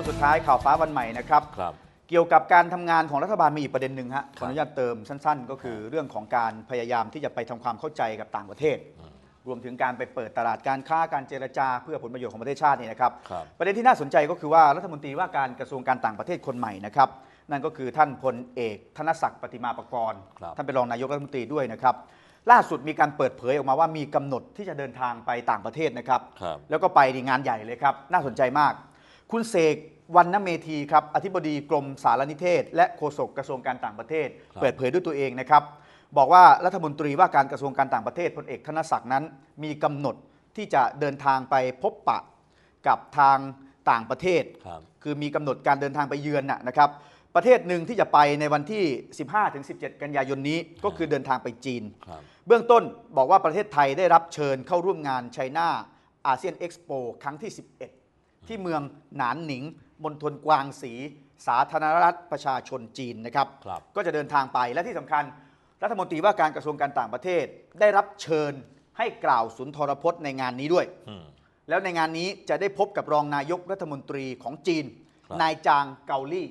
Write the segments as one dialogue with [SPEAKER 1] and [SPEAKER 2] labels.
[SPEAKER 1] วงสุดท้ายข่าวฟ้าวันใหม่นะครับ
[SPEAKER 2] ครับ
[SPEAKER 1] เกี่ยวกับการทำงานของรัฐบาลมีอีกประเด็นหนึ่งฮะข
[SPEAKER 2] ครั
[SPEAKER 1] อบอนุญาตเติมสั้น ๆ ก็คือเรื่องของการพยายามที่จะไปทำความเข้าใจกับต่างประเทศ รวมถึงการไปเปิดตลาดการค้าการเจรจาเพื่อผลประโยชน์ของประเทศชาตินี่นะครับ
[SPEAKER 2] ครับ
[SPEAKER 1] ประเด็นที่น่าสนใจก็คือว่ารัฐมนตรีว่าการกระทรวงการต่างประเทศคนใหม่นะครับนั่นก็คือท่านพลเอก ธนศักดิ์ปฏิมาประกรณ์
[SPEAKER 2] ครับ
[SPEAKER 1] ท่านเป็นรองนายกรัฐมนตรีด้วยนะครับล่าสุดมีการเปิดเผยออกมาว่ามีกำหนดที่จะเดินทางไปต่างประเทศนะครับ
[SPEAKER 2] ครับ
[SPEAKER 1] แล้วก็ไปในงานใหญ่เลยครับ น่าสนใจมาก คุณเสกวันนเมธีครับอธิบดีกรมสารนิเทศ และโฆษกกระทรวงการต่างประเทศ
[SPEAKER 2] ครับ
[SPEAKER 1] เปิดเผยด้วยตัวเองนะครับ บอกว่ารัฐมนตรีว่าการกระทรวงการต่างประเทศพลเอกธนศักดิ์นั้น มีกำหนดที่จะเดินทางไปพบปะกับทางต่างประเทศ
[SPEAKER 2] ครับ
[SPEAKER 1] คือมีกำหนดการเดินทางไปเยือนน่ะนะครับ ประเทศหนึ่งที่จะไปในวันที่ 15-17 กันยายนนี้ก็คือเดินทางไปจีน
[SPEAKER 2] ครับ
[SPEAKER 1] เบื้องต้นบอกว่าประเทศไทยได้รับเชิญเข้าร่วมงานไชน่าอาเซียนเอ็กซ์โปครั้งที่ 11 ที่เมืองหนานหนิงมณฑลกวางสีสาธารณรัฐประชาชนจีนนะครับ
[SPEAKER 2] ครับ
[SPEAKER 1] ก็จะเดินทางไปและที่สำคัญ รัฐมนตรีว่าการกระทรวงการต่างประเทศ ได้รับเชิญให้กล่าวสุนทรพจน์ในงานนี้ด้วย
[SPEAKER 2] อืม
[SPEAKER 1] แล้วในงานนี้จะได้พบกับรองนายกรัฐมนตรีของจีน
[SPEAKER 2] ครับ
[SPEAKER 1] นายจางเกาลี่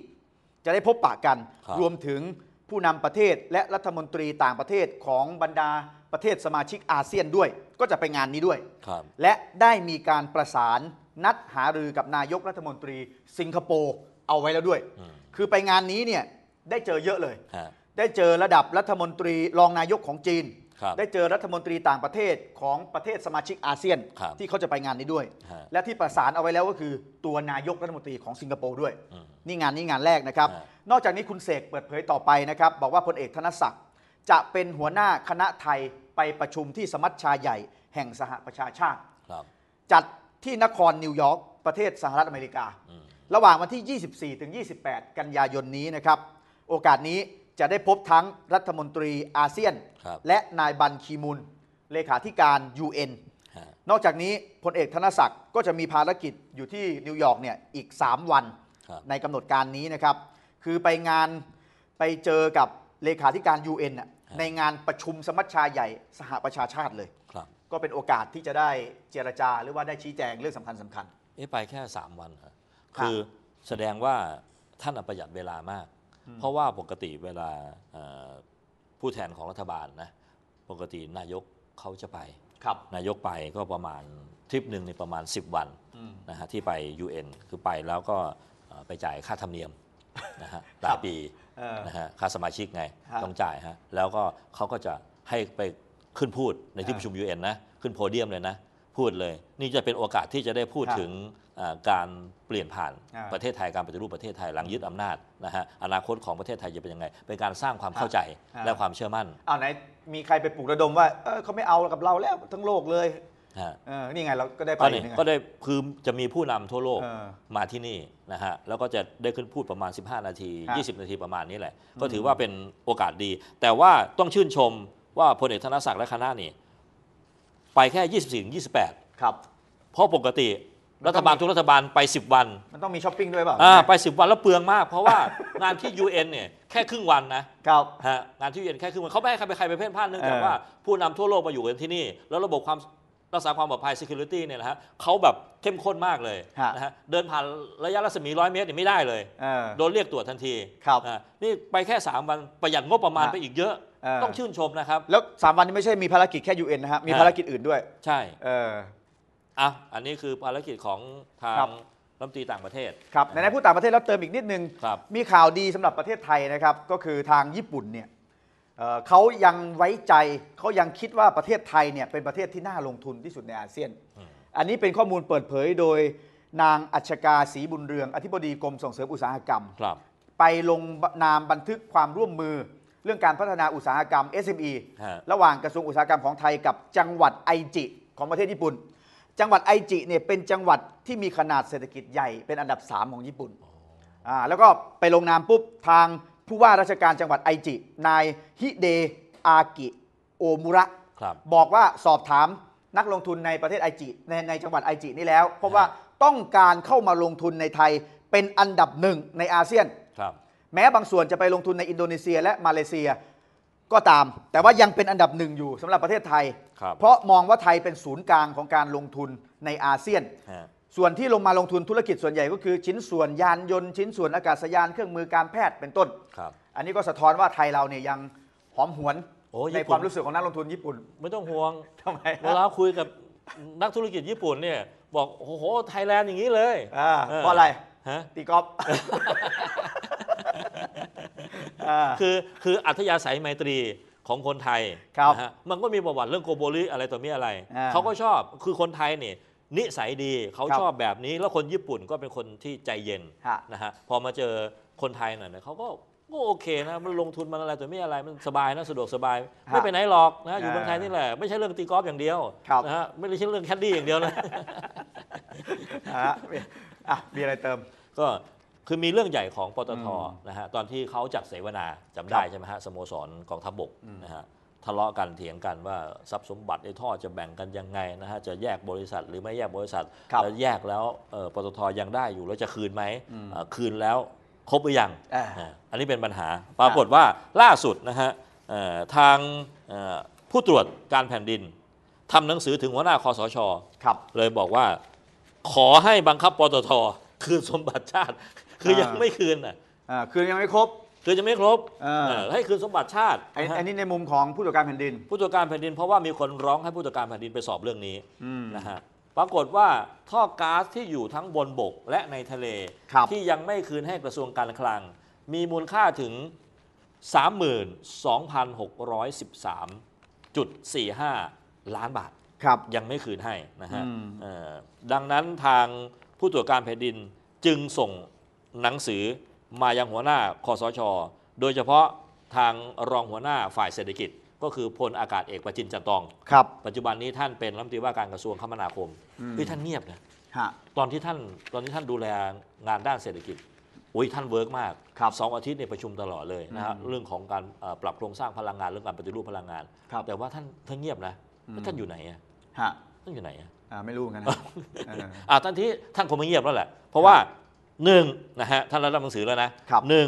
[SPEAKER 1] จะได้พบปะกัน
[SPEAKER 2] ครับ
[SPEAKER 1] รวมถึงผู้นำประเทศและรัฐมนตรีต่างประเทศของบรรดาประเทศสมาชิกอาเซียนด้วย ก็จะไปงานนี้ด้วย
[SPEAKER 2] ครับ
[SPEAKER 1] และได้มีการประสาน นัดหารือกับนายกรัฐมนตรี สิงคโปร์เอาไว้แล้วด้วย
[SPEAKER 2] อืม
[SPEAKER 1] คือไปงานนี้เนี่ยได้เจอเยอะเลย
[SPEAKER 2] ฮะ
[SPEAKER 1] ได้เจอระดับรัฐมนตรีรองนายกของจีน
[SPEAKER 2] ครับ
[SPEAKER 1] ได้เจอรัฐมนตรีต่างประเทศของประเทศสมาชิกอาเซียน
[SPEAKER 2] ครับ
[SPEAKER 1] ที่เขาจะไปงานนี้ด้วย
[SPEAKER 2] ฮะ
[SPEAKER 1] และที่ประสานเอาไว้แล้วก็คือตัวนายกรัฐมนตรีของสิงคโปร์ด้วย
[SPEAKER 2] อืม
[SPEAKER 1] นี่งานนี้งานแรกนะครับ
[SPEAKER 2] ฮะ
[SPEAKER 1] นอกจากนี้คุณเสกเปิดเผยต่อไปนะครับบอกว่าพลเอกธนศักดิ์จะเป็นหัวหน้าคณะไทยไปประชุมที่สมัชชาใหญ่แห่งสหประชาชาติ
[SPEAKER 2] ครับ
[SPEAKER 1] จัด ที่นครนิวยอร์กประเทศสหรัฐอเมริกา
[SPEAKER 2] อืม
[SPEAKER 1] ระหว่างวันที่ 24 ถึง 28 กันยายนนี้นะครับ โอกาสนี้จะได้พบทั้งรัฐมนตรีอาเซียน
[SPEAKER 2] ครับ
[SPEAKER 1] และนายบันคีมุน เลขาธิการ UN
[SPEAKER 2] ฮะ
[SPEAKER 1] นอกจากนี้พลเอกธนศักดิ์ก็จะมีภารกิจอยู่ที่นิวยอร์กเนี่ยอีก 3 วัน
[SPEAKER 2] ครับ
[SPEAKER 1] ในกำหนดการนี้นะครับ คือไปงานไปเจอกับเลขาธิการ UN น่ะ ในงานประชุมสมัชชาใหญ่สหประชาชาติเลย
[SPEAKER 2] ครับ
[SPEAKER 1] ก็เป็นโอกาสที่จะได้เจรจาหรือว่าได้ชี้แจงเรื่องสำคัญสำคัญ
[SPEAKER 2] เอ๊ะไปแค่ 3 วันเหรอ
[SPEAKER 1] ครับ
[SPEAKER 2] คือแสดงว่าท่านประหยัดเวลามากเพราะว่าปกติเวลาเอ่อผู้แทนของรัฐบาลนะ ปกตินายกเขาจะไป
[SPEAKER 1] ครับ
[SPEAKER 2] นายกไปก็ประมาณทริปหนึ่งในยประมาณ 10 วัน
[SPEAKER 1] อืม
[SPEAKER 2] นะฮะที่ไป UN คือไปแล้วก็เอ่อไปจ่ายค่าธรรมเนียม นะฮะรายปี
[SPEAKER 1] เออ
[SPEAKER 2] นะฮะค่าสมาชิกไง
[SPEAKER 1] ฮะ
[SPEAKER 2] ต้องจ่ายฮะแล้วก็เขาก็จะให้ไปขึ้นพูดในที่
[SPEAKER 1] ฮะ
[SPEAKER 2] ประชุม UN นะ ขึ้นโพเดียมเลยนะ พูดเลย นี่จะเป็นโอกาสที่จะได้พูด
[SPEAKER 1] ครับ
[SPEAKER 2] ถึงอ่าการเปลี่ยนผ่าน
[SPEAKER 1] อ่า
[SPEAKER 2] ประเทศไทยการปฏิรูปประเทศไทยหลังยึดอำนาจนะฮะอนาคตของประเทศไทยจะเป็นยังไง เป็นการสร้างความเข้าใจและความเชื่อมั่น
[SPEAKER 1] เอาไหนมีใครไปปลุกระดมว่าเออเขาไม่เอากับเราแล้วทั้งโลกเลย
[SPEAKER 2] ฮะ
[SPEAKER 1] เออนี่ไงเราก็ได้ไป
[SPEAKER 2] ก็
[SPEAKER 1] อี
[SPEAKER 2] นี่
[SPEAKER 1] กนี่ไง
[SPEAKER 2] ก็ได้คือจะมีผู้นำทั่วโลก
[SPEAKER 1] เออ
[SPEAKER 2] มาที่นี่นะฮะแล้วก็จะได้ขึ้นพูดประมาณ 15 นาที
[SPEAKER 1] ครับ
[SPEAKER 2] 20 นาทีประมาณนี้แหละ ก็ถือว่าเป็นโอกาสดี แต่ว่าต้องชื่นชมว่าพลเอกธนศักดิ์และคณะนี่ไปแค่ 24ถึง28
[SPEAKER 1] ครับ
[SPEAKER 2] เพราะปกติ
[SPEAKER 1] มันต้อง
[SPEAKER 2] รัฐบาลทุกรัฐบาลไป 10 วัน
[SPEAKER 1] มันต้องมีช้อปปิ้งด้วยเปล่า
[SPEAKER 2] อ่าไป 10 วันแล้วเปลืองมาก เพราะว่า งานที่ UN เนี่ยแค่ครึ่งวันนะครับ ฮะงานที่ UN แค่ครึ่งวันเขาไม่ให้ใครไปใครไปเพ่นพ่านเนื่องจาก
[SPEAKER 1] เออ
[SPEAKER 2] ว่าผู้นำทั่วโลกมาอยู่กันที่นี่ แล้วระบบความ รักษาความปลอดภัย security เนี่ยนะฮะเขาแบบเข้มข้นมากเลย
[SPEAKER 1] ฮะ
[SPEAKER 2] นะฮะเดินผ่านระยะรัศมีร้อยเมตรเนี่ยไม่ได้เลย
[SPEAKER 1] เออ
[SPEAKER 2] โดนเรียกตรวจทันที
[SPEAKER 1] ครับ
[SPEAKER 2] อ่านี่ไปแค่ 3 วันประหยัดงบประมาณ
[SPEAKER 1] ฮะ
[SPEAKER 2] ไปอีกเยอะ
[SPEAKER 1] เออ
[SPEAKER 2] ต้องชื่นชมนะครับ
[SPEAKER 1] แล้วสามวันนี้ไม่ใช่มีภารกิจแค่ UN นะฮะมี
[SPEAKER 2] ฮะ
[SPEAKER 1] ภารกิจอื่นด้วย
[SPEAKER 2] ใช่
[SPEAKER 1] เออ
[SPEAKER 2] อะอันนี้คือภารกิจของทาง
[SPEAKER 1] ครับ
[SPEAKER 2] รัฐมนตรีต่างประเทศ
[SPEAKER 1] ครับในนั้นพูดต่างประเทศแล้วเติมอีกนิดนึง
[SPEAKER 2] ครับ
[SPEAKER 1] มีข่าวดีสำหรับประเทศไทยนะครับก็คือทางญี่ปุ่นเนี่ย เอ่อเขายังไว้ใจเขายังคิดว่าประเทศไทยเนี่ยเป็นประเทศที่น่าลงทุนที่สุดในอาเซียน
[SPEAKER 2] อืม
[SPEAKER 1] อันนี้เป็นข้อมูลเปิดเผยโดยนางอัชกาศรีบุญเรือง อธิบดีกรมส่งเสริมอุตสาหกรรม
[SPEAKER 2] ครับ
[SPEAKER 1] ไปลงนามบันทึกความร่วมมือเรื่องการพัฒนาอุตสาหกรรม SME
[SPEAKER 2] ฮะ
[SPEAKER 1] ระหว่างกระทรวงอุตสาหกรรมของไทยกับจังหวัดไอจิ ของประเทศญี่ปุ่น จังหวัดไอจิเนี่ยเป็นจังหวัดที่มีขนาดเศรษฐกิจใหญ่เป็นอันดับ 3 ของญี่ปุ่นอ่าแล้วก็ไปลงนามปุ๊บทาง ผู้ว่าราชการจังหวัดไอจิ นายฮิเดอากิโอมุระ
[SPEAKER 2] ครับ
[SPEAKER 1] บอกว่าสอบถามนักลงทุนในประเทศไอจิในในจังหวัดไอจินี่แล้ว เพราะว่าต้องการเข้ามาลงทุนในไทยเป็นอันดับหนึ่งในอาเซียน
[SPEAKER 2] ครับ
[SPEAKER 1] แม้บางส่วนจะไปลงทุนในอินโดนีเซียและมาเลเซียก็ตาม แต่ว่ายังเป็นอันดับหนึ่งอยู่สำหรับประเทศไทย
[SPEAKER 2] ครับ
[SPEAKER 1] เพราะมองว่าไทยเป็นศูนย์กลางของการลงทุนในอาเซียน
[SPEAKER 2] ฮะ
[SPEAKER 1] ส่วนที่ลงมาลงทุนธุรกิจส่วนใหญ่ก็คือชิ้นส่วนยานยนต์ชิ้นส่วนอากาศยานเครื่องมือการแพทย์เป็นต้น
[SPEAKER 2] ครับ
[SPEAKER 1] อันนี้ก็สะท้อนว่าไทยเราเนี่ยยังหอมหวน
[SPEAKER 2] โอ้ญี่
[SPEAKER 1] ใน
[SPEAKER 2] ปุ่น
[SPEAKER 1] ความรู้สึกของนักลงทุนญี่ปุ่น
[SPEAKER 2] ไม่ต้องห่วง
[SPEAKER 1] ทำไม
[SPEAKER 2] เวลาคุยกับนักธุรกิจญี่ปุ่นเนี่ย บอกโอ้โหไทยแลนด์อย่างนี้เลย
[SPEAKER 1] อ่าเพราะอะไร
[SPEAKER 2] ฮะ
[SPEAKER 1] ตีกอล์ฟอ่า
[SPEAKER 2] คือคืออัธยาศัยไมตรีของคนไทย
[SPEAKER 1] ครับ
[SPEAKER 2] นะฮะมันก็มีประวัติเรื่องโกโบริอะไรต่อมีอะไร
[SPEAKER 1] อ่า
[SPEAKER 2] เขาก็ชอบคือคนไทยเนี่ย นิสัยดีเขา
[SPEAKER 1] ครับ
[SPEAKER 2] ชอบแบบนี้ แล้วคนญี่ปุ่นก็เป็นคนที่ใจเย็น
[SPEAKER 1] ฮะ
[SPEAKER 2] นะฮะพอมาเจอคนไทยหน่อยเนี่ยเขาก็ก็โอเคนะมันลงทุนมันอะไรต่อมีอะไรมันสบายนะสะดวกสบาย ไม่ไปไหนหรอกนะอยู่เมืองไทยนี่แหละไม่ใช่เรื่องตีกอล์ฟอย่างเดียว
[SPEAKER 1] ครับ
[SPEAKER 2] นะฮะไม่ใช่เรื่องแคดดี้อย่างเดียวนะ
[SPEAKER 1] อะอะมีอะไรเติม
[SPEAKER 2] ก็คือมีเรื่องใหญ่ของปตท
[SPEAKER 1] อืม
[SPEAKER 2] นะฮะตอนที่เขาจัดเสวนาจำได้
[SPEAKER 1] ครับ
[SPEAKER 2] ใช่ไหมฮะสโมสรกองทัพบกนะฮะ ทะเลาะกันเถียงกันว่าทรัพย์สมบัติในท่อจะแบ่งกันยังไงนะฮะจะแยกบริษัทหรือไม่แยกบริษัท
[SPEAKER 1] ครับ
[SPEAKER 2] แล้วแยกแล้วเอ่อปตทยังได้อยู่แล้วจะคืนไหม
[SPEAKER 1] อืม
[SPEAKER 2] เอ่อคืนแล้วครบหรือยัง
[SPEAKER 1] อ่า
[SPEAKER 2] อ่าอันนี้เป็นปัญหา ปรากฏว่าล่าสุดนะฮะเอ่อทางเอ่อผู้ตรวจการแผ่นดินทำหนังสือถึงหัวหน้าคอสช
[SPEAKER 1] ครับ
[SPEAKER 2] เลยบอกว่าขอให้บังคับปตทคืนสมบัติชาติ คือยัง
[SPEAKER 1] อ่า
[SPEAKER 2] ไม่คืนอะ
[SPEAKER 1] อ่าคือยังไม่ครบ
[SPEAKER 2] คือจะไม่ครบ
[SPEAKER 1] อ่า
[SPEAKER 2] เออให้คืนสมบัติชาติ
[SPEAKER 1] ไอ้
[SPEAKER 2] นะฮะ
[SPEAKER 1] ไอ้นี่ในมุมของผู้ตรวจการแผ่นดิน
[SPEAKER 2] ผู้ตรวจการแผ่นดินเพราะว่ามีคนร้องให้ผู้ตรวจการแผ่นดินไปสอบเรื่องนี้
[SPEAKER 1] อืม
[SPEAKER 2] นะฮะปรากฏว่าท่อก๊าซที่อยู่ทั้งบนบกและในทะเล
[SPEAKER 1] ครับ
[SPEAKER 2] ที่ยังไม่คืนให้กระทรวงการคลัง มีมูลค่าถึง 32,613.45 ล้านบาท
[SPEAKER 1] ครับ
[SPEAKER 2] ยังไม่คืนให้นะฮะ
[SPEAKER 1] อืม
[SPEAKER 2] เอ่อดังนั้นทางผู้ตรวจการแผ่นดินจึงส่งหนังสือ มายังหัวหน้าคอสช โดยเฉพาะทางรองหัวหน้าฝ่ายเศรษฐกิจ ก็คือพลอากาศเอกประจินจันตอง
[SPEAKER 1] ครับ
[SPEAKER 2] ปัจจุบันนี้ท่านเป็นรัฐมนตรีว่าการกระทรวงคมนาคม
[SPEAKER 1] อืม
[SPEAKER 2] เฮ้ยท่านเงียบนะ
[SPEAKER 1] ฮะ
[SPEAKER 2] ตอนที่ท่านตอนที่ท่านดูแลงานด้านเศรษฐกิจอุ้ยท่านเวิร์กมาก
[SPEAKER 1] ครับ
[SPEAKER 2] สองอาทิตย์ในยประชุมตลอดเลยนะฮะ
[SPEAKER 1] อืม
[SPEAKER 2] เรื่องของการเอ่อปรับโครงสร้างพลังงานเรื่องการปฏิรูปพลังงาน
[SPEAKER 1] ครับ
[SPEAKER 2] แต่ว่าท่านท่านเงียบนะ
[SPEAKER 1] อืม
[SPEAKER 2] แล้วท่านอยู่ไหนอะ
[SPEAKER 1] ฮะ
[SPEAKER 2] ท่านอยู่ไหนอะ
[SPEAKER 1] อ่าไม่รู้เหมือนกันนะเออ
[SPEAKER 2] อ่าท่านที่ท่านคงไม่เงียบแล้วแหละ เพราะว่า หนึ่งนะฮะท่านรับหนังสือแล้วนะครับหนึ่ง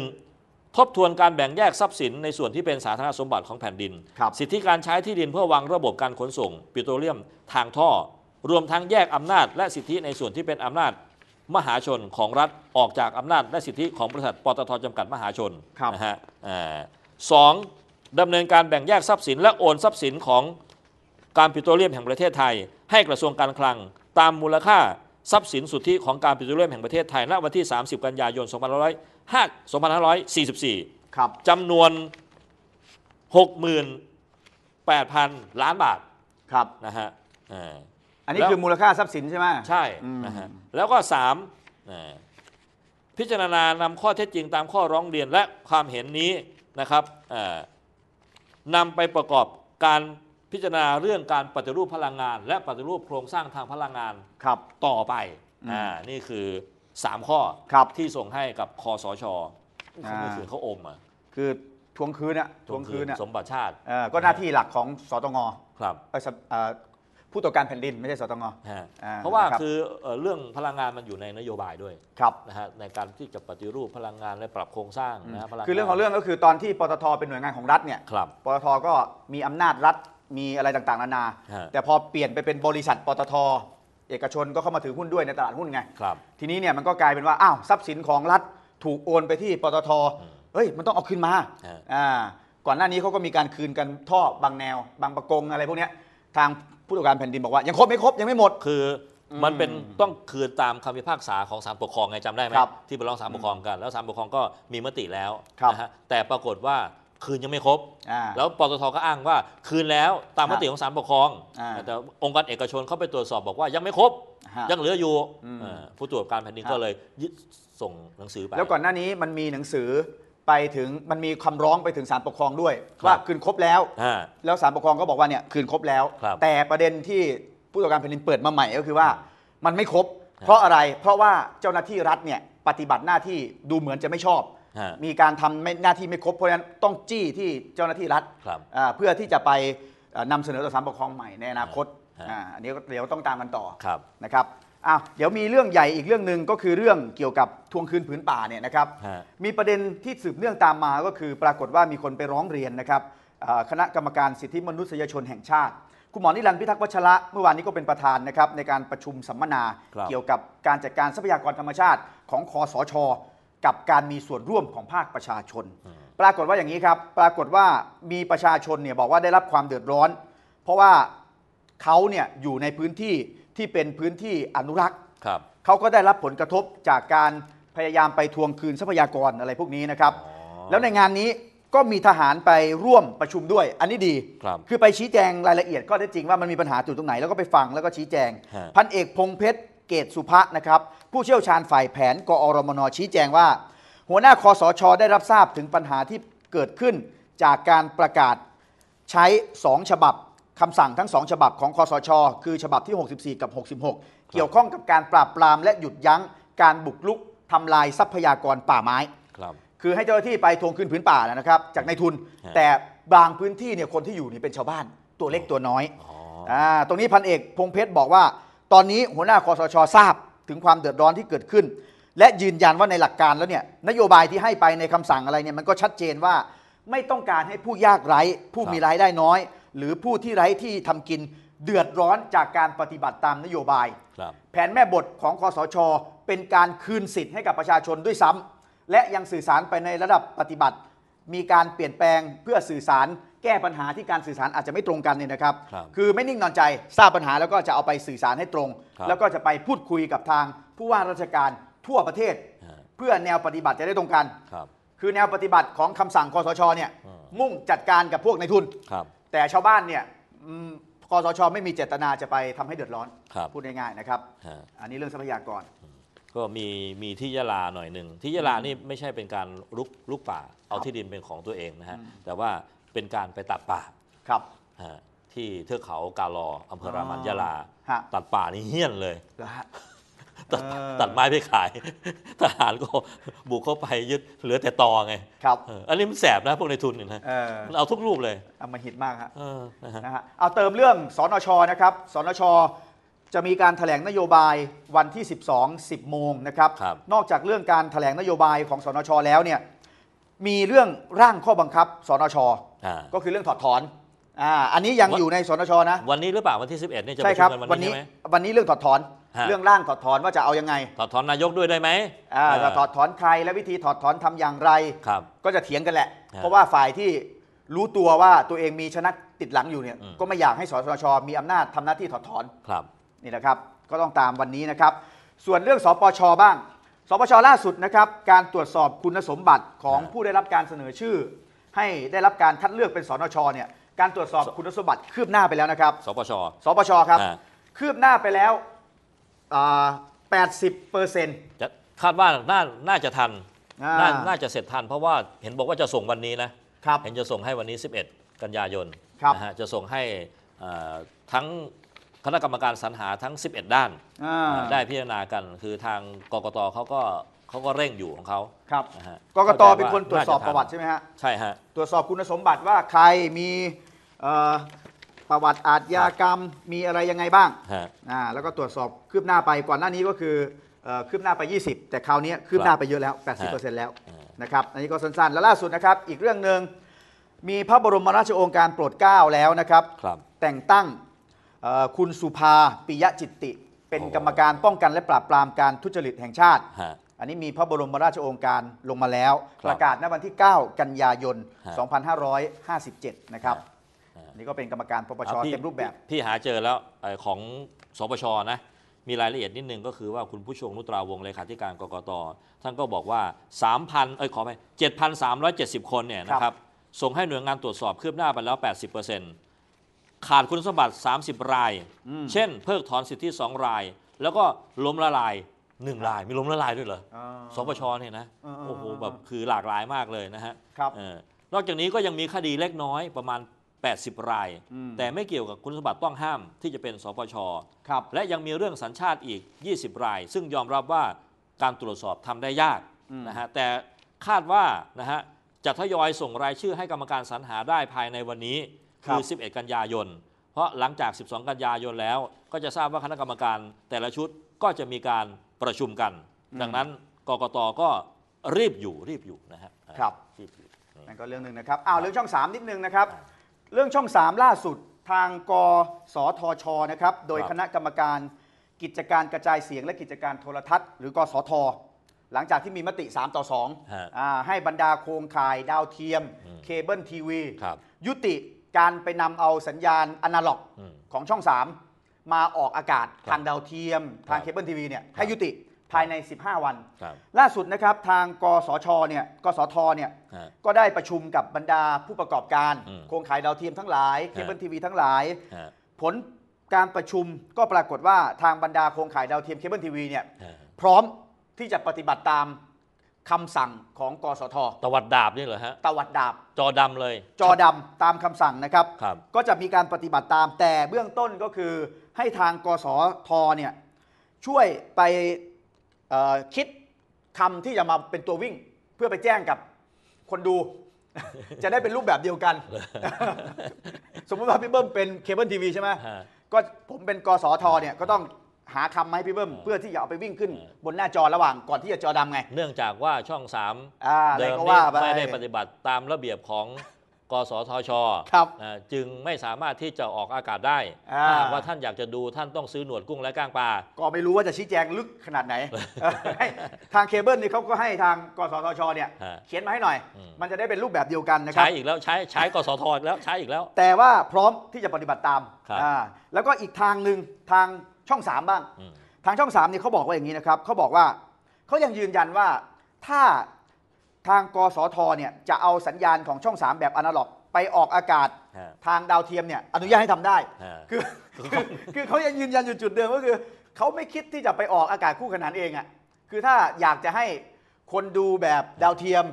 [SPEAKER 2] ทบทวนการแบ่งแยกทรัพย์สินในส่วนที่เป็นสาธารณสมบัติของแผ่นดิน
[SPEAKER 1] ครับ
[SPEAKER 2] สิทธิการใช้ที่ดินเพื่อวางระบบการขนส่ง ปิโตรเลียมทางท่อ รวมทั้งแยกอำนาจ และสิทธิในส่วนที่เป็นอำนาจมหาชนของรัฐออกจากอำนาจและสิทธิของบริษัทปตทจำกัดมหาชน
[SPEAKER 1] ครับ
[SPEAKER 2] นะฮะอ่าสองดำเนินการแบ่งแยกทรัพย์สิน และโอนทรัพย์สินของการปิโตรเลียมแห่งประเทศไทย ให้กระทรวงการคลัง ตามมูลค่า ทรัพย์สินสุทธิของการปิโตรเลียมแห่งประเทศไทยณวันที่ 30 กันยายน 2544
[SPEAKER 1] ครับ
[SPEAKER 2] จำนวน 68,000 ล้านบาท
[SPEAKER 1] ครับ
[SPEAKER 2] นะฮะเอ่อ
[SPEAKER 1] อันนี้
[SPEAKER 2] แล้ว
[SPEAKER 1] คือมูลค่าทรัพย์สินใช่ไหม
[SPEAKER 2] ใช่
[SPEAKER 1] อืม
[SPEAKER 2] นะฮะแล้วก็3เอ่อพิจารณานำข้อเท็จจริงตามข้อร้องเรียนและความเห็นนี้นะครับเอ่อนำไปประกอบการ พิจารณาเรื่องการปฏิรูปพลังงาน และปฏิรูปโครงสร้างทางพลังงาน
[SPEAKER 1] ครับ
[SPEAKER 2] ต่อไป
[SPEAKER 1] อืม
[SPEAKER 2] อ่านี่คือ 3 ข้อ
[SPEAKER 1] ครับ
[SPEAKER 2] ที่ส่งให้กับคอสชเขา
[SPEAKER 1] อ่า
[SPEAKER 2] ไม่คืนเขาอมอะ
[SPEAKER 1] คือทวงคืนอะทวงคืนอะ
[SPEAKER 2] สมบัติชาติ
[SPEAKER 1] เออก็หน้าที่หลักของสตง
[SPEAKER 2] ครับ
[SPEAKER 1] เอ้ยสำเอ่อผู้ตรวจการแผ่นดินไม่ใช่สตง
[SPEAKER 2] ฮะ
[SPEAKER 1] อ่า
[SPEAKER 2] เพราะว่า
[SPEAKER 1] นะครับ
[SPEAKER 2] คือเอ่อเรื่องพลังงานมันอยู่ในนโยบายด้วย
[SPEAKER 1] ครับ
[SPEAKER 2] นะฮะในการที่จะปฏิรูปพลังงานและปรับโครงสร้างนะฮะพลัง
[SPEAKER 1] คือเรื่องของเรื่องก็คือตอนที่ปตทเป็นหน่วยงานของรัฐเนี่ย
[SPEAKER 2] ครับ
[SPEAKER 1] ปตทก็มีอำนาจรัฐ มีอะไรต่างๆนานา
[SPEAKER 2] ฮะ
[SPEAKER 1] แต่พอเปลี่ยนไปเป็นบริษัทปตท เอกชนก็เข้ามาถือหุ้นด้วยในตลาดหุ้นไง
[SPEAKER 2] ครับ
[SPEAKER 1] ทีนี้เนี่ยมันก็กลายเป็นว่า อ้าว ทรัพย์สินของรัฐถูกโอนไปที่ปตท
[SPEAKER 2] อืม
[SPEAKER 1] เฮ้ย มันต้องเอาคืนมา
[SPEAKER 2] ฮะ
[SPEAKER 1] อ่าก่อนหน้านี้เขาก็มีการคืนกันท่อบางแนว บางประกงอะไรพวกเนี้ยทางผู้ตรวจการแผ่นดินบอกว่า ยังครบไม่ครบ ยังไม่หมด
[SPEAKER 2] คืออ
[SPEAKER 1] ม
[SPEAKER 2] มันเป็นต้องคืนตามคำพิพากษาของศาลปกครองไงจำได้ไหม
[SPEAKER 1] ครับ
[SPEAKER 2] ที่ไปร้องศาลปกครองกัน แล้วศาลปกครองก็มีมติแล้ว
[SPEAKER 1] ครับ
[SPEAKER 2] นะฮะแต่ปรากฏว่า คืนยังไม่ครบ
[SPEAKER 1] อ่า
[SPEAKER 2] แล้วปตทก็อ้างว่าคืนแล้วตามมติของศาลปกครอง
[SPEAKER 1] อ่า
[SPEAKER 2] แต่องค์การเอกชนเขาไปตรวจสอบบอกว่ายังไม่ครบ
[SPEAKER 1] ฮะ
[SPEAKER 2] ยังเหลืออยู่
[SPEAKER 1] อืม
[SPEAKER 2] เออผู้ตรวจการแผ่นดิน
[SPEAKER 1] ครับ
[SPEAKER 2] ก็เลยยึดส่งหนังสือไป
[SPEAKER 1] แล้วก่อนหน้านี้มันมีหนังสือไปถึงมันมีคำร้องไปถึงศาลปกครองด้วย
[SPEAKER 2] ครับ
[SPEAKER 1] ว่าคืนครบแล้ว
[SPEAKER 2] อ่า
[SPEAKER 1] แล้วศาลปกครองก็บอกว่าเนี่ยคืนครบแล้ว
[SPEAKER 2] ครับ
[SPEAKER 1] แต่ประเด็นที่ผู้ตรวจการแผ่นดินเปิดมาใหม่ก็คือว่า มันไม่ครบเพราะอะไรเพราะว่าเจ้าหน้าที่รัฐเนี่ยปฏิบัติหน้าที่ดูเหมือนจะไม่ชอบ
[SPEAKER 2] ฮะ
[SPEAKER 1] มีการทำไม่หน้าที่ไม่ครบเพราะฉะนั้นต้องจี้ที่เจ้าหน้าที่รัฐ
[SPEAKER 2] ครับ
[SPEAKER 1] อ่าเพื่อที่จะไปเอ่อนำเสนอต่อศาลปกครองใหม่ในอนาคต
[SPEAKER 2] ฮะ
[SPEAKER 1] อ่าอันนี้ก็เดี๋ยวต้องตามกันต่อ
[SPEAKER 2] ครับ
[SPEAKER 1] นะครับอ้าวเดี๋ยวมีเรื่องใหญ่อีกเรื่องหนึ่งก็คือเรื่องเกี่ยวกับทวงคืนผืนป่าเนี่ยนะครับ
[SPEAKER 2] ฮะ
[SPEAKER 1] มีประเด็นที่สืบเนื่องตามมาก็คือปรากฏว่ามีคนไปร้องเรียนนะครับอ่าคณะกรรมการสิทธิมนุษยชนแห่งชาติ คุณหมอนิรันดร์พิทักษ์วัชระ เมื่อวานนี้ก็เป็นประธานนะครับในการประชุมสัมมนา
[SPEAKER 2] ครับ
[SPEAKER 1] เกี่ยวกับการจัดการทรัพยากรธรรมชาติของคอสช กับการมีส่วนร่วมของภาคประชาชน ปรากฏว่าอย่างนี้ครับ ปรากฏว่ามีประชาชนเนี่ยบอกว่าได้รับความเดือดร้อน เพราะว่าเขาเนี่ยอยู่ในพื้นที่ที่เป็นพื้นที่อนุรักษ์
[SPEAKER 2] ครับ
[SPEAKER 1] เขาก็ได้รับผลกระทบจากการพยายามไปทวงคืนทรัพยากรอะไรพวกนี้นะครับ
[SPEAKER 2] อ๋อ
[SPEAKER 1] แล้วในงานนี้ก็มีทหารไปร่วมประชุมด้วย อันนี้ดี
[SPEAKER 2] ครับ
[SPEAKER 1] คือไปชี้แจงรายละเอียดก็ได้จริงว่ามันมีปัญหาจุดตรงไหนแล้วก็ไปฟังแล้วก็ชี้แจง
[SPEAKER 2] ฮะ
[SPEAKER 1] พันเอกพงเพชร เกตสุภะนะครับผู้เชี่ยวชาญฝ่ายแผน กอรมนชี้แจงว่า หัวหน้าคอสช ได้รับทราบถึงปัญหาที่เกิดขึ้นจากการประกาศใช้ 2 ฉบับคำสั่งทั้ง 2 ฉบับของคอสช คือฉบับที่ 64 กับ 66 เกี่ยวข้องกับการปราบปรามและหยุดยั้งการบุกรุกทำลายทรัพยากรป่าไม้
[SPEAKER 2] ครับ
[SPEAKER 1] คือให้เจ้าหน้าที่ไปทวงคืนผืนป่านะครับ จากในายทุน
[SPEAKER 2] ฮะ
[SPEAKER 1] แต่บางพื้นที่เนี่ยคนที่อยู่นี่เป็นชาวบ้านตัวเล็กตัวน้อย
[SPEAKER 2] อ๋อ
[SPEAKER 1] อ่าตรงนี้พันเอกพงเพชรบอกว่า ตอนนี้หัวหน้าคอสชทราบถึงความเดือดร้อนที่เกิดขึ้น และยืนยันว่าในหลักการแล้วเนี่ยนโยบายที่ให้ไปในคำสั่งอะไรเนี่ยมันก็ชัดเจนว่าไม่ต้องการให้ผู้ยากไร้ ผู้มีรายได้น้อย หรือผู้ที่ไร้ที่ทำกินเดือดร้อนจากการปฏิบัติตามนโยบาย
[SPEAKER 2] ครับ
[SPEAKER 1] แผนแม่บทของคอสช เป็นการคืนสิทธิ์ให้กับประชาชนด้วยซ้ำและยังสื่อสารไปในระดับปฏิบัติ มีการเปลี่ยนแปลงเพื่อสื่อสาร แก้ปัญหาที่การสื่อสารอาจจะไม่ตรงกันเนี่ยนะครับ
[SPEAKER 2] ครับ
[SPEAKER 1] คือไม่นิ่งนอนใจทราบปัญหาแล้วก็จะเอาไปสื่อสารให้ตรง
[SPEAKER 2] ครับ
[SPEAKER 1] แล้วก็จะไปพูดคุยกับทางผู้ว่าราชการทั่วประเทศ
[SPEAKER 2] ฮะ
[SPEAKER 1] เพื่อแนวปฏิบัติจะได้ตรงกัน
[SPEAKER 2] ครับ
[SPEAKER 1] คือแนวปฏิบัติของคำสั่งคอสชเนี่ย
[SPEAKER 2] อืม
[SPEAKER 1] มุ่งจัดการกับพวกในทุน
[SPEAKER 2] ครับ
[SPEAKER 1] แต่ชาวบ้านเนี่ยอืมคอสชไม่มีเจตนาจะไปทำให้เดือดร้อน
[SPEAKER 2] ครับ
[SPEAKER 1] พูดง่ายๆนะครับ
[SPEAKER 2] ฮะ
[SPEAKER 1] อันนี้เรื่องทรัพยากร
[SPEAKER 2] ก็มีมีที่ยะลาหน่อยหนึ่งที่ยะลานี่ไม่ใช่เป็นการลุกลุกป่า เอาที่ดินเป็นของตัวเองนะฮะ
[SPEAKER 1] อืม
[SPEAKER 2] แต่ว่า เป็นการไปตัดป่า
[SPEAKER 1] ครับ
[SPEAKER 2] ฮะที่เทือกเขากาลออำเภอรามันยะลา
[SPEAKER 1] ฮะ
[SPEAKER 2] ตัดป่านี่เฮี้ยนเลย
[SPEAKER 1] แล้วฮะ
[SPEAKER 2] ตัด
[SPEAKER 1] เออ
[SPEAKER 2] ตัดไม้ไปขาย ทหารก็บุกเข้าไปยึดเหลือแต่ตอไง
[SPEAKER 1] ครับ
[SPEAKER 2] เอออันนี้มันแสบนะพวกในทุนเนี่ยนะ
[SPEAKER 1] เออ
[SPEAKER 2] มันเอาทุกรูปเลย
[SPEAKER 1] อำมหิตมากฮะ
[SPEAKER 2] เออนะฮะ
[SPEAKER 1] นะฮะเอาเติมเรื่องสนชนะครับสนชจะมีการแถลงนโยบายวันที่ 12 10 โมงนะครับ
[SPEAKER 2] ครับ
[SPEAKER 1] นอกจากเรื่องการแถลงนโยบายของสนชแล้วเนี่ยมีเรื่องร่างข้อบังคับสนช
[SPEAKER 2] อ่า
[SPEAKER 1] ก็คือเรื่องถอดถอนอ่าอันนี้ยัง
[SPEAKER 2] วัน
[SPEAKER 1] อยู่ในสนชนะ
[SPEAKER 2] วันนี้หรือเปล่าวันที่ 11นี่จะป
[SPEAKER 1] ใช่
[SPEAKER 2] ระ
[SPEAKER 1] ค
[SPEAKER 2] ชุ
[SPEAKER 1] รั
[SPEAKER 2] ม
[SPEAKER 1] บ
[SPEAKER 2] กัน
[SPEAKER 1] วั
[SPEAKER 2] วัน
[SPEAKER 1] น
[SPEAKER 2] นี้
[SPEAKER 1] นี้
[SPEAKER 2] ใช่ไหม
[SPEAKER 1] วันนี้เรื่องถอดถอน
[SPEAKER 2] ฮะ
[SPEAKER 1] เรื่องร่างถอดถอนว่าจะเอายังไง
[SPEAKER 2] ถอดถอนนายกด้วยได้ไหม
[SPEAKER 1] อ่า
[SPEAKER 2] เออ
[SPEAKER 1] จะถอดถอนใครและวิธีถอดถอนทำอย่างไร
[SPEAKER 2] ครับ
[SPEAKER 1] ก็จะเถียงกันแหละ
[SPEAKER 2] ฮะ
[SPEAKER 1] เพราะว่าฝ่ายที่รู้ตัวว่าตัวเองมีชนะติดหลังอยู่เนี่ย
[SPEAKER 2] อืม
[SPEAKER 1] ก็ไม่อยากให้สสชมีอำนาจทำหน้าที่ถอดถอน
[SPEAKER 2] ครับ
[SPEAKER 1] นี่นะครับ ก็ต้องตามวันนี้นะครับ ส่วนเรื่องสปชบ้าง สปชล่าสุดนะครับ การตรวจสอบคุณสมบัติของ
[SPEAKER 2] ฮะ
[SPEAKER 1] ผู้ได้รับการเสนอชื่อ ให้ได้รับการคัดเลือกเป็นสนชเนี่ยการตรวจสอบคุณสมบัติคืบหน้าไปแล้วนะครับ
[SPEAKER 2] สปช
[SPEAKER 1] สปชครับ
[SPEAKER 2] อ่า
[SPEAKER 1] คืบหน้าไปแล้วอ่า80เปอร์เซ็นต์
[SPEAKER 2] จะคาดว่าน่าน่าจะทัน
[SPEAKER 1] อ่า
[SPEAKER 2] น่าน่าจะเสร็จทัน เพราะว่าเห็นบอกว่าจะส่งวันนี้นะครับ เห็นจะส่งให้วันนี้ 11 กันยายน
[SPEAKER 1] ครับ
[SPEAKER 2] นะฮะจะส่งให้เอ่อทั้งคณะกรรมการสรรหาทั้ง 11 ด้าน
[SPEAKER 1] อ่า
[SPEAKER 2] อ่าได้พิจารณากัน คือทางกกตเขาก็ เขาก็เร่งอยู่ของเขา
[SPEAKER 1] ครับ
[SPEAKER 2] นะฮะ
[SPEAKER 1] กกต
[SPEAKER 2] ข้าใจ
[SPEAKER 1] เป็นคนตรวจสอบา
[SPEAKER 2] จ
[SPEAKER 1] ประวัติใช่ไหมฮะ
[SPEAKER 2] ใช่ฮะ
[SPEAKER 1] ตรวจสอบคุณสมบัติว่าใครมีเอ่อประวัติอาชญากรรมมีอะไรยังไงบ้าง
[SPEAKER 2] ฮะ
[SPEAKER 1] อ่าแล้วก็ตรวจสอบคืบหน้าไปก่อนหน้านี้ก็คือเอ่อคืบหน้าไป 20 แต่คราวนี้คืบหน้าไปเยอะแล้ว 80%แล้ว
[SPEAKER 2] อ่า
[SPEAKER 1] นะครับอันนี้ก็สั้นๆ แล้วล่าสุดนะครับ อีกเรื่องหนึ่งมีพระบรมราชโองการโปรดเกล้าแล้วนะครับ
[SPEAKER 2] ครับ
[SPEAKER 1] แต่งตั้งเอ่อคุณสุภาปิยะจิตติ เป็น
[SPEAKER 2] โอ้
[SPEAKER 1] กรรมการป้องกันและปราบปรามการทุจริตแห่งชาติ
[SPEAKER 2] ฮะ
[SPEAKER 1] อันนี้มีพระบรมราชโองการลงมาแล้ว
[SPEAKER 2] ครับ
[SPEAKER 1] ประกาศณวันที่ 9 กันยายน
[SPEAKER 2] ฮะ
[SPEAKER 1] 2557 นะครับ
[SPEAKER 2] ฮะ
[SPEAKER 1] อันนี่ก็เป็นกรรมการปปช
[SPEAKER 2] อะพี่
[SPEAKER 1] เต็มรูปแบบ
[SPEAKER 2] พี่หาเจอแล้วเอ่อของสปชนะ มีรายละเอียดนิดนึงก็คือว่าคุณผู้ชงนุตราวงศ์เลขาธิการกกตท่านก็บอกว่า 3,000 เอ้ยขอไป7,370 คนเนี่ยนะค
[SPEAKER 1] ครั
[SPEAKER 2] รับ บ ส่งให้หน่วยงานตรวจสอบคืบหน้าไปแล้ว 80%ขาดคุณสมบัติ 30 ราย
[SPEAKER 1] อืม
[SPEAKER 2] เช่น เพิกถอนสิทธิ 2 ราย แล้วก็ล้มละลาย 1รายมีล้มละลายด้วยเหรอ
[SPEAKER 1] อ่า
[SPEAKER 2] สปชเนี่ยนะ
[SPEAKER 1] เออเออ
[SPEAKER 2] โอ้โห
[SPEAKER 1] เออ
[SPEAKER 2] แบบคือหลากหลายมากเลยนะฮะ
[SPEAKER 1] ครับ
[SPEAKER 2] เออนอกจากนี้ก็ยังมีคดีเล็กน้อยประมาณ 80 ราย
[SPEAKER 1] อืม
[SPEAKER 2] แต่ไม่เกี่ยวกับคุณสมบัติต้องห้ามที่จะเป็นสปช
[SPEAKER 1] ครับ
[SPEAKER 2] และยังมีเรื่องสัญชาติอีก 20 ราย ซึ่งยอมรับว่าการตรวจสอบทำได้ยาก
[SPEAKER 1] อืม
[SPEAKER 2] นะฮะ แต่คาดว่านะฮะจะทยอยส่งรายชื่อให้กรรมการสรรหาได้ภายในวันนี้คือ 11 กันยายน เพราะหลังจาก 12 กันยายนแล้ว ก็จะทราบว่าคณะกรรมการแต่ละชุดก็จะมีการ ประชุมกัน ดังนั้นกกตก็รีบอยู่รีบอยู่นะฮะ
[SPEAKER 1] ครับ
[SPEAKER 2] รีบอยู่
[SPEAKER 1] นั่นก็เรื่องหนึ่งนะครับอ้าวเรื่องช่อง 3 นิดนึงนะครับ เรื่องช่อง 3 ล่าสุดทางกสทชนะครับ โดย
[SPEAKER 2] ครับ
[SPEAKER 1] คณะกรรมการกิจการกระจายเสียงและกิจการโทรทัศน์ หรือกสท หลังจากที่มีมติ 3 ต่อ
[SPEAKER 2] ฮะ
[SPEAKER 1] 2อ่าให้บรรดาโครงข่ายดาวเทียม
[SPEAKER 2] อืม
[SPEAKER 1] เคเบิลทีวี
[SPEAKER 2] ครับ
[SPEAKER 1] ยุติการไปนำเอาสัญญาณอนาล็อก
[SPEAKER 2] อืม
[SPEAKER 1] ของช่อง 3 มาออกอากาศ
[SPEAKER 2] ครับ
[SPEAKER 1] ทางดาวเทียม ทาง
[SPEAKER 2] ครับ
[SPEAKER 1] เคเบิลทีวีเนี่ย
[SPEAKER 2] ครับ
[SPEAKER 1] ให้ยุติภายใน 15 วัน
[SPEAKER 2] ครับ
[SPEAKER 1] ล่าสุดนะครับทางกสชเนี่ยกสทเนี่ย
[SPEAKER 2] ฮะ
[SPEAKER 1] ก็ได้ประชุมกับบรรดาผู้ประกอบการ
[SPEAKER 2] อืม
[SPEAKER 1] โครงข่ายดาวเทียมทั้งหลายเคเบิลทีวีทั้งหลาย
[SPEAKER 2] ฮะ
[SPEAKER 1] ผลการประชุมก็ปรากฏว่าทางบรรดาโครงข่ายดาวเทียมเคเบิลทีวีเนี่ย
[SPEAKER 2] ฮะ
[SPEAKER 1] พร้อมที่จะปฏิบัติตาม คำสั่งของกสท
[SPEAKER 2] ตวัดดาบนี่เหรอฮะ
[SPEAKER 1] ตวัดดาบ
[SPEAKER 2] จอดำเลย
[SPEAKER 1] จอดำตามคำสั่งนะครับ
[SPEAKER 2] ครับ
[SPEAKER 1] ก็จะมีการปฏิบัติตามแต่เบื้องต้นก็คือให้ทางกสทเนี่ยช่วยไปเอ่อคิดคำที่จะมาเป็นตัววิ่ง เพื่อไปแจ้งกับคนดู จะได้เป็นรูปแบบเดียวกัน สมมติว่าพี่เบิ้มเป็นเคเบิลทีวีใช่ไหม
[SPEAKER 2] ฮะ
[SPEAKER 1] ก็ผมเป็นกสทเนี่ยก็ต้อง หาคำมาให้พี่เบิ้มเพื่อที่จะเอาไปวิ่งขึ้น
[SPEAKER 2] เออ
[SPEAKER 1] บนหน้าจอระหว่างก่อนที่จะจอดำไง
[SPEAKER 2] เนื่องจากว่าช่องสาม
[SPEAKER 1] อ่าอะไร
[SPEAKER 2] เดิม
[SPEAKER 1] ก็
[SPEAKER 2] นี้
[SPEAKER 1] ว่าไป
[SPEAKER 2] ไม่ได้ปฏิบัติตามระเบียบของกสทช
[SPEAKER 1] ครับ
[SPEAKER 2] อ่าจึงไม่สามารถที่จะออกอากาศได้
[SPEAKER 1] อ่า
[SPEAKER 2] ถ้าหากว่าท่านอยากจะดูท่านต้องซื้อหนวดกุ้งและก้างปลา
[SPEAKER 1] ก็ไม่รู้ว่าจะชี้แจงลึกขนาดไหนให้ทางเคเบิลนี่เขาก็ให้ทางกสทชเนี่ย
[SPEAKER 2] ฮะ
[SPEAKER 1] เขียนมาให้หน่อย
[SPEAKER 2] อืม
[SPEAKER 1] มันจะได้เป็นรูปแบบเดียวกันนะครับ
[SPEAKER 2] ใช้อีกแล้วใช้ใช้กสทอีกแล้วใช้อีกแล้ว
[SPEAKER 1] แต่ว่าพร้อมที่จะปฏิบัติตาม
[SPEAKER 2] ครับ
[SPEAKER 1] อ่าแล้วก็อีกทางหนึ่งทาง ช่อง 3 บ้าง
[SPEAKER 2] อืม
[SPEAKER 1] ทางช่อง3เนี่ยเขาบอกว่าอย่างนี้นะครับเขาบอกว่าเขายังยืนยันว่าถ้าทางกสทเนี่ยจะเอาสัญญาณของช่อง 3 แบบอนาล็อก ไปออกอากาศ
[SPEAKER 2] ฮะ
[SPEAKER 1] ทางดาวเทียมเนี่ยอนุญาตให้ทำได้
[SPEAKER 2] ฮะ
[SPEAKER 1] คือคือคือเขายังยืนยันอยู่จุดเดิมก็คือเขาไม่คิดที่จะไปออกอากาศคู่ขนานเองอะ่ะคือถ้าอยากจะให้คนดูแบบดาวเทียม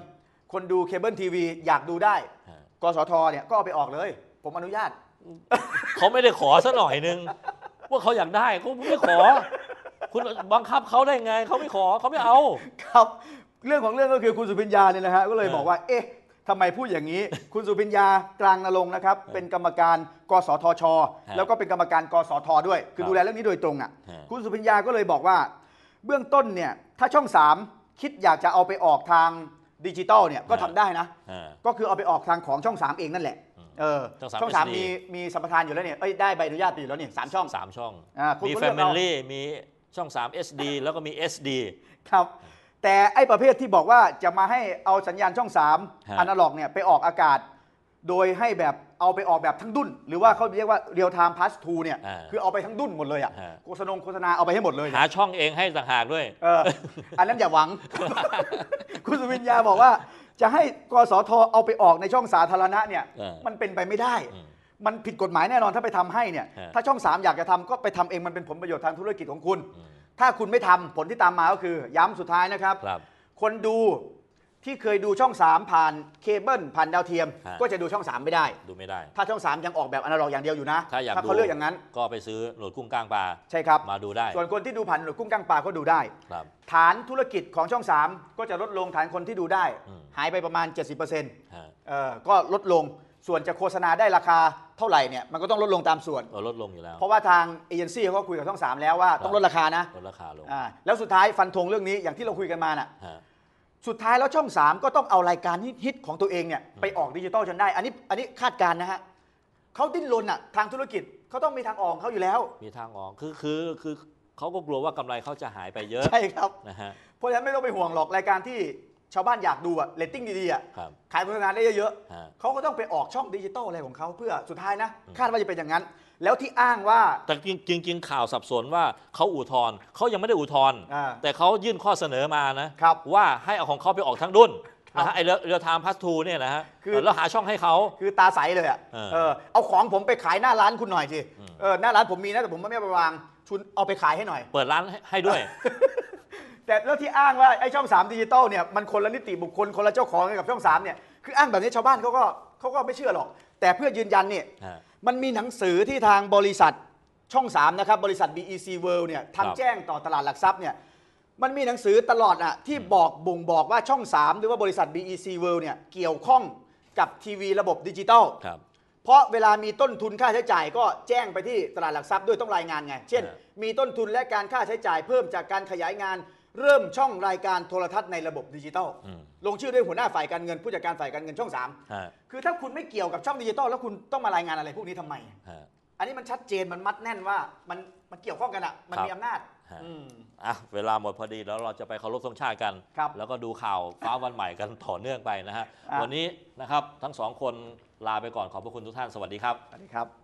[SPEAKER 1] คนดูเคเบิลทีวีอยากดูได้
[SPEAKER 2] ฮะ
[SPEAKER 1] กสทเนี่ยก็เอาไปออกเลย ผมอนุญาต
[SPEAKER 2] เขาไม่ได้ขอสักหน่อยนึง ว่าเขาอยากได้เขาไม่ขอ คุณบังคับเขาได้ไงเขาไม่ขอเขาไม่เอา
[SPEAKER 1] ครับ เรื่องของเรื่องก็คือคุณสุพิญญาเนี่ยนะฮะก็เลย
[SPEAKER 2] เออ
[SPEAKER 1] บอกว่า เอ๊ะทำไมพูดอย่างนี้ คุณสุพิญญากลางนรงค์นะครับ เป็นกรรมการกสทช
[SPEAKER 2] ฮะ
[SPEAKER 1] แล้วก็เป็นกรรมการกสทด้วย คือ
[SPEAKER 2] ครับ
[SPEAKER 1] ดูแลเรื่องนี้โดยตรงอะ
[SPEAKER 2] ฮะ
[SPEAKER 1] คุณสุพิญญาก็เลยบอกว่า เบื้องต้นเนี่ยถ้าช่อง 3 คิดอยากจะเอาไปออกทางดิจิตอลเนี่ยก็ทำได้นะ
[SPEAKER 2] ฮะ
[SPEAKER 1] ก็คือเอาไปออกทางของช่อง 3 เองนั่นแหละ
[SPEAKER 2] อืม
[SPEAKER 1] เออ
[SPEAKER 2] ช่อง3
[SPEAKER 1] ช่องสาม
[SPEAKER 2] SD
[SPEAKER 1] มีมีสัมปทานอยู่แล้วเนี่ยเอ้ยได้ใบอนุญาตอยู่แล้วเนี่ยสามช่อง
[SPEAKER 2] สามช่อง
[SPEAKER 1] อ่าคุณ
[SPEAKER 2] มี
[SPEAKER 1] ก็เลือกเอา
[SPEAKER 2] Family มีช่อง 3 SD แล้วก็มี SD
[SPEAKER 1] ครับ แต่ไอ้ประเภทที่บอกว่าจะมาให้เอาสัญญาณช่อง
[SPEAKER 2] ฮะ
[SPEAKER 1] 3อนาล็อกเนี่ยไปออกอากาศ โดยให้แบบเอาไปออกแบบทั้งดุนหรือว่าเขาเรียกว่า real time pass to เนี่ย
[SPEAKER 2] อ่า
[SPEAKER 1] คือเอาไปทั้งดุนหมดเลยอะ
[SPEAKER 2] ฮะ
[SPEAKER 1] โฆษณาโฆษณาเอาไปให้หมดเลย
[SPEAKER 2] หาช่องเองให้ต่างหากด้วย
[SPEAKER 1] เอออันนั้นอย่าหวัง คุณสุวิญญาบอกว่า จะให้กสทเอาไปออกในช่องสาธารณะเนี่ย
[SPEAKER 2] เออ
[SPEAKER 1] มันเป็นไปไม่ได้
[SPEAKER 2] อืม
[SPEAKER 1] มันผิดกฎหมายแน่นอนถ้าไปทำให้เนี่ย
[SPEAKER 2] ฮะ
[SPEAKER 1] ถ้าช่อง 3 อยากจะทำก็ไปทำเองมันเป็นผลประโยชน์ทางธุรกิจของคุณ
[SPEAKER 2] อืม
[SPEAKER 1] ถ้าคุณไม่ทำผลที่ตามมาก็คือ ย้ำสุดท้ายนะครับ
[SPEAKER 2] ครับ
[SPEAKER 1] คนดู ที่เคยดูช่อง 3 ผ่านเคเบิลผ่านดาวเทียม
[SPEAKER 2] ฮะ
[SPEAKER 1] ก็จะดูช่อง 3 ไม่ได้
[SPEAKER 2] ดูไม่ได้
[SPEAKER 1] ถ้าช่อง 3 ยังออกแบบอนาล็อกอย่างเดียวอยู่นะ
[SPEAKER 2] ถ้าอยากดู
[SPEAKER 1] เขาเลือกอย่างนั้น
[SPEAKER 2] ก็ไปซื้อหนวดกุ้งก้างปลา
[SPEAKER 1] ใช่ครับ
[SPEAKER 2] มาดูได้
[SPEAKER 1] ส่วนคนที่ดูผ่านหนวดกุ้งกั้งปลาก็ดูได้
[SPEAKER 2] ครับ
[SPEAKER 1] ฐานธุรกิจของช่อง 3 ก็จะลดลงฐานคนที่ดูได้
[SPEAKER 2] อืม
[SPEAKER 1] หายไปประมาณ 70%เฮะออก็ลดลงส่วนจะโฆษณาได้ราคาเท่าไหร่เนี่ยมันก็ต้องลดลงตามส่วน
[SPEAKER 2] ก็ลดลงอยู่แล้ว
[SPEAKER 1] เพราะว่าทางเอเจนซี่เขาก็คุยกับช่อง 3 แล้วว่าต้องลดราคานะ
[SPEAKER 2] ลดราคาลง
[SPEAKER 1] อ่าแล้วสุดท้ายฟันธงเรื่องนี้อย่างที่เราคุยกันมาน่ะ
[SPEAKER 2] ฮะ
[SPEAKER 1] สุดท้ายแล้วช่อง 3 ก็ต้องเอารายการฮิตๆของตัวเองเนี่ยไปออกดิจิตอลจนได้ อันนี้อันนี้คาดการณ์นะฮะเขาดิ้นรนอะทางธุรกิจเขาต้องมีทางออกของเขาอยู่แล้ว
[SPEAKER 2] มีทางออกคือคือคือเขาก็กลัวว่ากำไรเขาจะหายไปเยอะ
[SPEAKER 1] ใช่ครับ
[SPEAKER 2] นะฮะ
[SPEAKER 1] เพราะฉะนั้นไม่ต้องไปห่วงหรอกรายการที่ชาวบ้านอยากดูอะเรตติ้งดีๆอะ
[SPEAKER 2] ครับ
[SPEAKER 1] ขายโฆษณาได้เยอะ
[SPEAKER 2] ฮะ
[SPEAKER 1] ๆเขาก็ต้องไปออกช่องดิจิตอลอะไรของเขาเพื่อสุดท้ายนะ
[SPEAKER 2] อืม
[SPEAKER 1] คาดว่าจะเป็นอย่างนั้น แล้วที่อ้างว่า
[SPEAKER 2] แต่จริงจริงๆข่าวสับสนว่าเขาอุทธรณ์เขายังไม่ได้อุทธรณ์
[SPEAKER 1] อ่า
[SPEAKER 2] แต่เขายื่นข้อเสนอมานะครับว่าให้เอาของเขาไปออกทั้งดุน
[SPEAKER 1] ครับ
[SPEAKER 2] นะฮะไอเรือเรือไทม์พัสทูเนี่ยนะฮะ
[SPEAKER 1] คือ
[SPEAKER 2] แล้วหาช่องให้เขา
[SPEAKER 1] คือตาใสเลยอะ
[SPEAKER 2] เออ
[SPEAKER 1] เออเอาของผมไปขายหน้าร้านคุณหน่อยสิ
[SPEAKER 2] อืม
[SPEAKER 1] เออหน้าร้านผมมีนะแต่ผมไม่เอาไปวางชุนเอาไปขายให้หน่อย
[SPEAKER 2] เปิดร้านให้ให้ด้วย
[SPEAKER 1] แต่แล้วที่อ้างว่าไอ้ช่อง3ดิจิตอลเนี่ยมันคนละนิติบุคคลคนละเจ้าของกับช่อง3เนี่ยคืออ้างแบบนี้ชาวบ้านเขาก็เขาก็ไม่เชื่อหรอก แต่เพื่อยืนยันเนี่ย
[SPEAKER 2] ฮะ
[SPEAKER 1] มันมีหนังสือที่ทางบริษัทช่อง 3 นะครับ บริษัท BEC World เนี่ย
[SPEAKER 2] ครับ
[SPEAKER 1] ทำแจ้งต่อตลาดหลักทรัพย์เนี่ยมันมีหนังสือตลอดอะที่บอกบ่งบอกว่าช่อง 3 หรือว่าบริษัท BEC World เนี่ยเกี่ยวข้องกับทีวีระบบดิจิตอล
[SPEAKER 2] ครับ
[SPEAKER 1] เพราะเวลามีต้นทุนค่าใช้จ่ายก็แจ้งไปที่ตลาดหลักทรัพย์ด้วยต้องรายงานไง เช่น
[SPEAKER 2] ฮะ
[SPEAKER 1] มีต้นทุนและการค่าใช้จ่ายเพิ่มจากการขยายงาน เริ่มช่องรายการโทรทัศน์ในระบบดิจิตอล
[SPEAKER 2] อืม
[SPEAKER 1] ลงชื่อด้วยหัวหน้าฝ่ายการเงินผู้จัดการฝ่ายการเงินช่อง3
[SPEAKER 2] ฮะ
[SPEAKER 1] คือถ้าคุณไม่เกี่ยวกับช่องดิจิตอลแล้วคุณต้องมารายงานอะไรพวกนี้ทำไม
[SPEAKER 2] ฮะ
[SPEAKER 1] อันนี้มันชัดเจนมันมัดแน่นว่ามันมันเกี่ยวข้องกันอะมัน
[SPEAKER 2] ครับ
[SPEAKER 1] มีอำนาจ
[SPEAKER 2] ฮะ
[SPEAKER 1] อืม
[SPEAKER 2] อะเวลาหมดพอดีแล้วเราจะไปเคารพธงชาติกัน
[SPEAKER 1] ครับ
[SPEAKER 2] แล้วก็ดูข่าวฟ้าวันใหม่กันต่อเนื่องไปนะฮะ
[SPEAKER 1] อะ
[SPEAKER 2] วันนี้นะครับทั้งสองคนลาไปก่อนขอบพระคุณทุกท่านสวัสดีครับ
[SPEAKER 1] สวัสดีครับ